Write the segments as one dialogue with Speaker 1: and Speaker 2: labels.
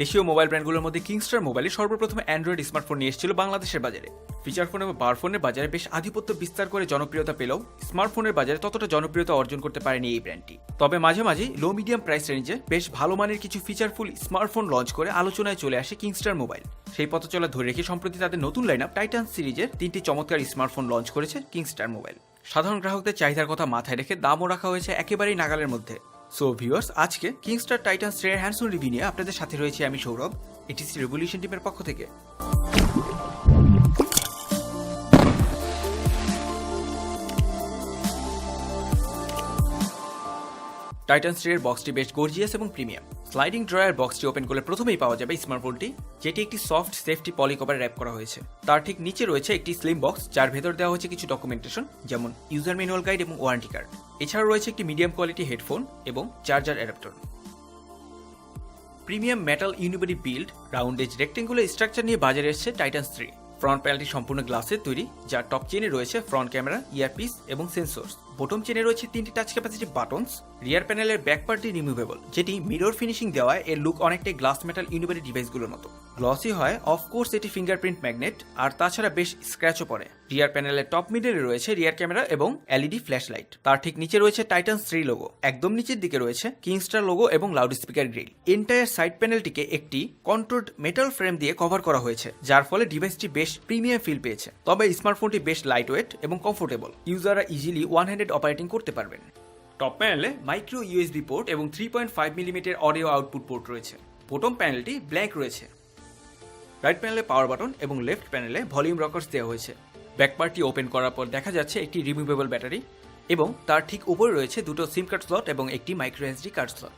Speaker 1: দেশীয় মোবাইল ব্র্যান্ডগুলোর মধ্যে কিংস্টার মোবাইলে সর্বপ্রথম অ্যান্ড্রয়েড স্মার্টফোন নিয়ে এসেছিল বাংলাদেশের বাজারে। ফিচার ফোন এবং বার ফোনের বাজারে বেশ আধিপত্য বিস্তার করে জনপ্রিয়তা পেলেও স্মার্টফোনের বাজারে ততটা জনপ্রিয়তা অর্জন করতে পারেনি এই ব্র্যান্ডটি। তবে মাঝে মাঝে লো মিডিয়াম প্রাইস রেঞ্জে বেশ ভালো মানের কিছু ফিচারফুল স্মার্টফোন লঞ্চ করে আলোচনায় চলে আসে কিংস্টার মোবাইল। সেই পথ চলা ধরে রেখে সম্প্রতি তাদের নতুন লাইন আপ টাইটান সিরিজের তিনটি চমৎকার স্মার্টফোন লঞ্চ করেছে কিংস্টার মোবাইল। সাধারণ গ্রাহকদের চাহিদার কথা মাথায় রেখে দামও রাখা হয়েছে একেবারেই নাগালের মধ্যে। সো ভিউয়ার্স আজকে কিংস্টার টাইটান শ্রেয়ার হ্যান্ডসন রিভিউ নিয়ে আপনাদের সাথে রয়েছে আমি সৌরভ। এটিসি রেভলিউশন টিমের পক্ষ থেকে। টাইটান স্ট্রেয়ার বক্সটি বেশ গর্জিয়াস এবং প্রিমিয়াম স্লাইডিং ড্রয়ার বক্সটি ওপেন করলে প্রথমেই পাওয়া যাবে স্মার্টফোনটি যেটি একটি সফট সেফটি পলিকভার র্যাপ করা হয়েছে। তার ঠিক নিচে রয়েছে একটি স্লিম বক্স যার ভেতর দেওয়া হয়েছে কিছু ডকুমেন্টেশন যেমন ইউজার ম্যানুয়াল গাইড এবং ওয়ারেন্টি কার্ড এছাড়াও রয়েছে একটি মিডিয়াম কোয়ালিটি হেডফোন এবং charger adapter premium metal ইউনিভারি build round edge rectangular structure নিয়ে বাজারে এসেছে টাইটান থ্রি ফ্রন্ট প্যানেলটি সম্পূর্ণ গ্লাসের তৈরি, যার টপ চেনে রয়েছে ফ্রন্ট ক্যামেরা ইয়ারপিস এবং সেন্সর্স বটম চেনে রয়েছে তিনটি টাচ ক্যাপাসিটি বাটনস রিয়ার প্যানেলের ব্যাক পার্টটি রিমুভেবল যেটি মিরর ফিনিশিং দেওয়ায় এর লুক অনেকটাই গ্লাস মেটাল ইউনিভারি ডিভাইসগুলোর মতো। গ্লসি হয় অফকোর্স এটি ফিঙ্গারপ্রিন্ট ম্যাগনেট আর তাছাড়া বেশ স্ক্র্যাচও পড়ে। রিয়ার প্যানেলের টপ মিডলে রয়েছে রিয়ার ক্যামেরা এবং এলইডি ফ্ল্যাশ লাইট তার ঠিক নিচে রয়েছে টাইটান থ্রি লোগো একদম নিচের দিকে রয়েছে কিংস্টার লোগো এবং loud speaker grille entire side প্যানেলটিকে একটি কন্ট্রোড মেটাল ফ্রেম দিয়ে কভার করা হয়েছে, যার ফলে ডিভাইসটি বেশ প্রিমিয়াম ফিল পেয়েছে। তবে স্মার্টফোনটি বেশ লাইট ওয়েট এবং কমফোর্টেবল ইউজাররা ইজিলি ওয়ান অপারেটিং করতে পারবেন। টপ প্যানেলে মাইক্রো ইউএসবি পোর্ট এবং three point five millimetre audio output port রয়েছে। বটম প্যানেলটি ব্ল্যাক রয়েছে। রাইট প্যানেলে পাওয়ার বাটন এবং লেফট প্যানেলে ভলিউম রকার্স দেওয়া হয়েছে। ব্যাক পার্টটি ওপেন করার পর দেখা যাচ্ছে একটি রিমুভেবল ব্যাটারি এবং তার ঠিক উপরে রয়েছে দুটো সিম কার্ড স্লট এবং একটি micro SD card slot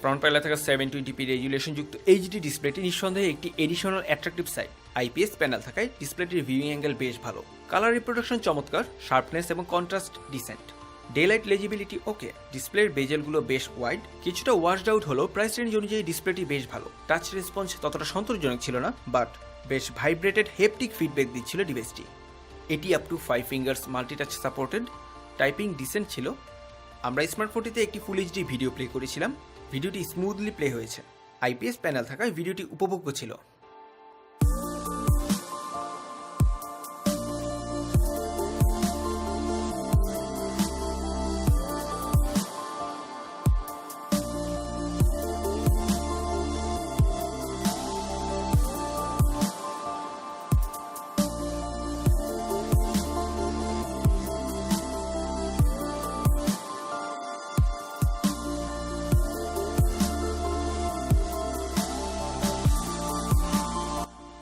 Speaker 1: front প্যানেলে থাকা সেভেন টোয়েন্টি পি রেজুলেশনযুক্ত এইচডি ডিসপ্লেটি নিঃসন্দেহে একটি additional attractive side IPS panel থাকায় ডিসপ্লেটির ভিউইং অ্যাঙ্গেল বেশ ভালো। কালার রিপ্রোডাকশন চমৎকার শার্পনেস এবং contrast decent day light legibility okay ডিসপ্লের বেজেলগুলো বেশ ওয়াইড কিছুটা ওয়াশড আউট হলো প্রাইস রেঞ্জ অনুযায়ী ডিসপ্লেটি বেশ ভালো টাচ রেসপন্স ততটা সন্তোষজনক ছিল না বাট বেশ ভাইব্রেটেড হেপটিক ফিডব্যাক দিচ্ছিল ডিভাইসটি এটি up to five fingers multitouch supported typing decent ছিল আমরা স্মার্টফোনটিতে একটি ফুল এইচডি ভিডিও প্লে করেছিলাম ভিডিওটি স্মুথলি প্লে হয়েছে আইপিএস প্যানেল থাকায় ভিডিওটি উপভোগ্য ছিল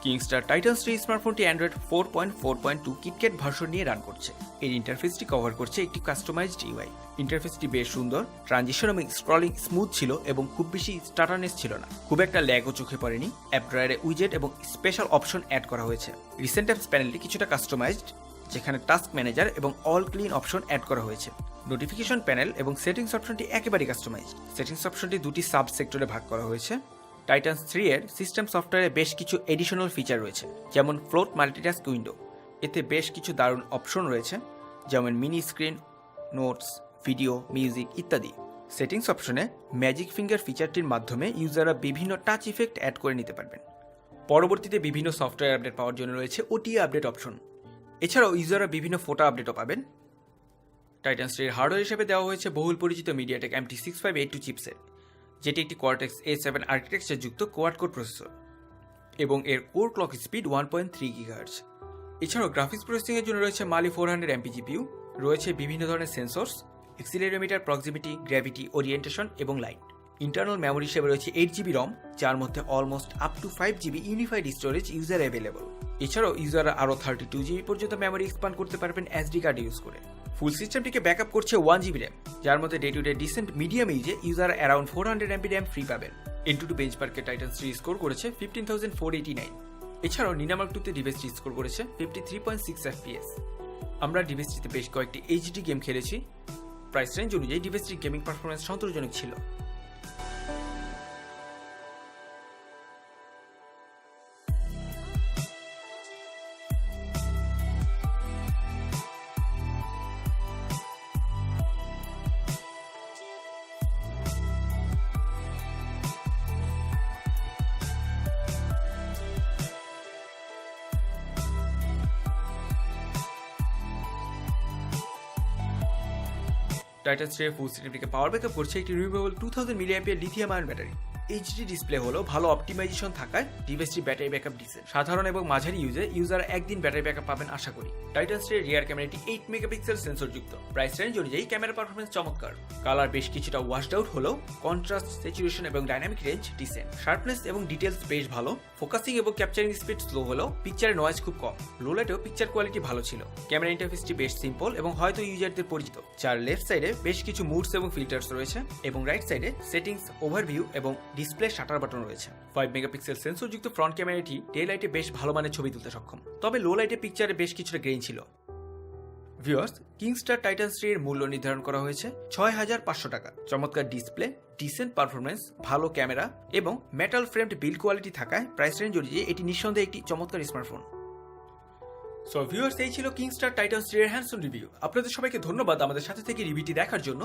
Speaker 1: Kingstar Titan three স্মার্টফোনটি Android four point four point two KitKat version নিয়ে রান করছে। এর ইন্টারফেসটি কভার করছে একটি কাস্টমাইজড ইউআই ইন্টারফেসটি বেশ সুন্দর ট্রানজিশন এবং স্ক্রলিং স্মুথ ছিল এবং খুব বেশি স্টার্টারনেস ছিল না। খুব একটা ল্যাগও চোখে পড়েনি। অ্যাপ ড্রয়ারে উইজেট এবং স্পেশাল অপশন অ্যাড করা হয়েছে। রিসেন্ট অ্যাপস প্যানেলটি কিছুটা কাস্টমাইজড যেখানে টাস্ক ম্যানেজার এবং অল ক্লিন অপশন অ্যাড করা হয়েছে। নোটিফিকেশন প্যানেল এবং সেটিংস অপশনটি একেবারেই কাস্টমাইজড সেটিংস অপশনটি দুটি সাব সেক্টরে ভাগ করা হয়েছে। টাইটান্স থ্রি এর সিস্টেম সফটওয়্যারে বেশ কিছু এডিশনাল ফিচার রয়েছে, যেমন ফ্লোট মাল্টিটাস্ক উইন্ডো এতে বেশ কিছু দারুণ অপশন রয়েছে, যেমন mini screen notes video music ইত্যাদি। সেটিংস অপশনে ম্যাজিক ফিঙ্গার ফিচারটির মাধ্যমে ইউজাররা বিভিন্ন টাচ ইফেক্ট অ্যাড করে নিতে পারবেন। পরবর্তীতে বিভিন্ন সফটওয়্যার আপডেট পাওয়ার জন্য রয়েছে ওটিএ আপডেট অপশন এছাড়াও ইউজাররা বিভিন্ন ফটো আপডেটও পাবেন। টাইটান স্ট্রির হার্ডওয়্যার হিসেবে দেওয়া হয়েছে বহুল পরিচিত MediaTek MT six five eight two chipset যেটি একটি কোয়ার্টেক্স এ সেভেন আর্কিটেকচার যুক্ত কোয়াড কোর প্রসেসর এবং এর core clock speed one point three gigahertz এছাড়াও গ্রাফিক্স প্রসেসিংয়ের জন্য রয়েছে Mali four hundred MP GPU রয়েছে বিভিন্ন ধরনের sensors accelerometer proximity gravity orientation এবং লাইট ইন্টারনাল মেমোরি হিসেবে রয়েছে এইট জিবি রম যার মধ্যে almost up to five GB unified storage user available এছাড়াও ইউজাররা আরও থার্টি টু জিবি পর্যন্ত মেমোরি এক্সপান্ড করতে পারবেন এসডি কার্ড ইউজ করে। ফুল সিস্টেমটিকে ব্যাকআপ করছে ওয়ান জিবি র্যাম যার মধ্যে day to day decent medium ইউজে user around four hundred MB RAM free পাবেন। AnTuTu বেঞ্চমার্কে Titan three score করেছে fifteen thousand four eighty nine এছাড়াও নিনামার্ক টুতে ডিভাইসটি স্কোর করেছে fifty three point six F FPS আমরা ডিভাইসটিতে বেশ কয়েকটি এইচডি গেম খেলেছি। প্রাইস রেঞ্জ অনুযায়ী ডিভাইসটির গেমিং পারফরমেন্স সন্তোষজনক ছিল। টাইটান স্ট্রে ফুল সিস্টেমটিকে পাওয়ার ব্যাকআপ করছে একটি removable two thousand milliampere lithium ion battery HD display হলো ভালো অপটিমাইজেশন থাকায় ডিভাইসটি ব্যাটারি ব্যাকআপ দিচ্ছে সাধারণ এবং মাঝারি ইউজে ইউজার একদিন ব্যাটারি ব্যাকআপ পাবেন আশা করি। টাইটান স্ট্রে রিয়ার ক্যামেরাটি এইট মেগাপিক্সেল সেন্সর যুক্ত। প্রাইস রেঞ্জ অনুযায়ী ক্যামেরা পারফরমেন্স চমৎকার। কালার বেশ কিছুটা ওয়াশড আউট হলেও কন্ট্রাস্ট স্যাচুরেশন এবং ডাইনামিক রেঞ্জ ডিসেন্ট শার্পনেস এবং ডিটেলস বেশ ভালো। ফোকাসিং এবং ক্যাপচারিং স্পিড স্লো হলেও পিকচারের নয়েজ খুব কম। লো লাইটেও পিকচার কোয়ালিটি ভালো ছিল। ক্যামেরা ইন্টারফেসটি বেশ সিম্পল এবং হয়তো ইউজারদের পরিচিত। যার লেফট সাইডে বেশ কিছু মুডস এবং ফিল্টার্স রয়েছে এবং রাইট সাইডে সেটিংস ওভারভিউ এবং ডিসপ্লে শাটার বাটন রয়েছে। ফাইভ মেগাপিক্সেল সেন্সর যুক্ত ফ্রন্ট ক্যামেরাটি ডে লাইটে বেশ ভালো মানের ছবি তুলতে সক্ষম। তবে লো লাইটে পিকচারে বেশ কিছুটা গ্রেইন ছিল। ভিউয়ার্স কিংস্টার টাইটান এর মূল্য নির্ধারণ করা হয়েছে ছয় হাজার পাঁচশো টাকা। চমৎকার ডিসপ্লে ডিসেন্ট পারফরমেন্স ভালো ক্যামেরা এবং মেটাল ফ্রেমড বিল কোয়ালিটি থাকায় প্রাইস রেঞ্জ অনুযায়ী এটি নিঃসন্দেহে একটি চমৎকার স্মার্টফোন সো ভিউয়ার্স এই ছিল কিংস্টার টাইটান এর হ্যান্ডসন রিভিউ আপনাদের সবাইকে ধন্যবাদ আমাদের সাথে থেকে রিভিউটি দেখার জন্য।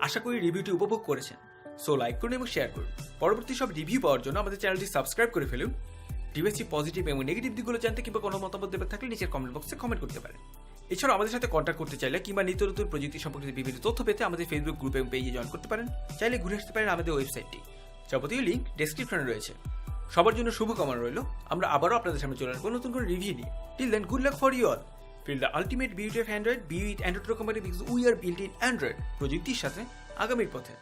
Speaker 1: আশা করি রিভিউটি উপভোগ করেছেন। সো লাইক করুন এবং শেয়ার করুন। পরবর্তী সব রিভিউ পাওয়ার জন্য আমাদের চ্যানেলটি সাবস্ক্রাইব করে ফেলুন। ডিভাইসটি পজিটিভ এবং নেগেটিভ দিকগুলো জানতে কিংবা কোনো মতামত দেবার থাকলে নিচের কমেন্ট বক্সে কমেন্ট করতে পারেন। এছাড়াও আমাদের সাথে কন্ট্যাক্ট করতে চাইলে কিংবা নিত্য নতুন প্রযুক্তি সম্পর্কিত বিভিন্ন তথ্য পেতে আমাদের ফেসবুক গ্রুপ এবং পেজে জয়েন করতে পারেন। চাইলে ঘুরে আসতে পারেন আমাদের ওয়েবসাইটটি যাবতীয় লিঙ্ক ডেসক্রিপশনে রয়েছে। সবার জন্য শুভকামনা রইল। আমরা আবারও আপনাদের সামনে চলে আসব নতুন করে রিভিউ নিয়ে। Till then good luck for you all feel the ultimate beauty of Android be with Android company because we are build in Android প্রযুক্তির সাথে আগামীর পথে।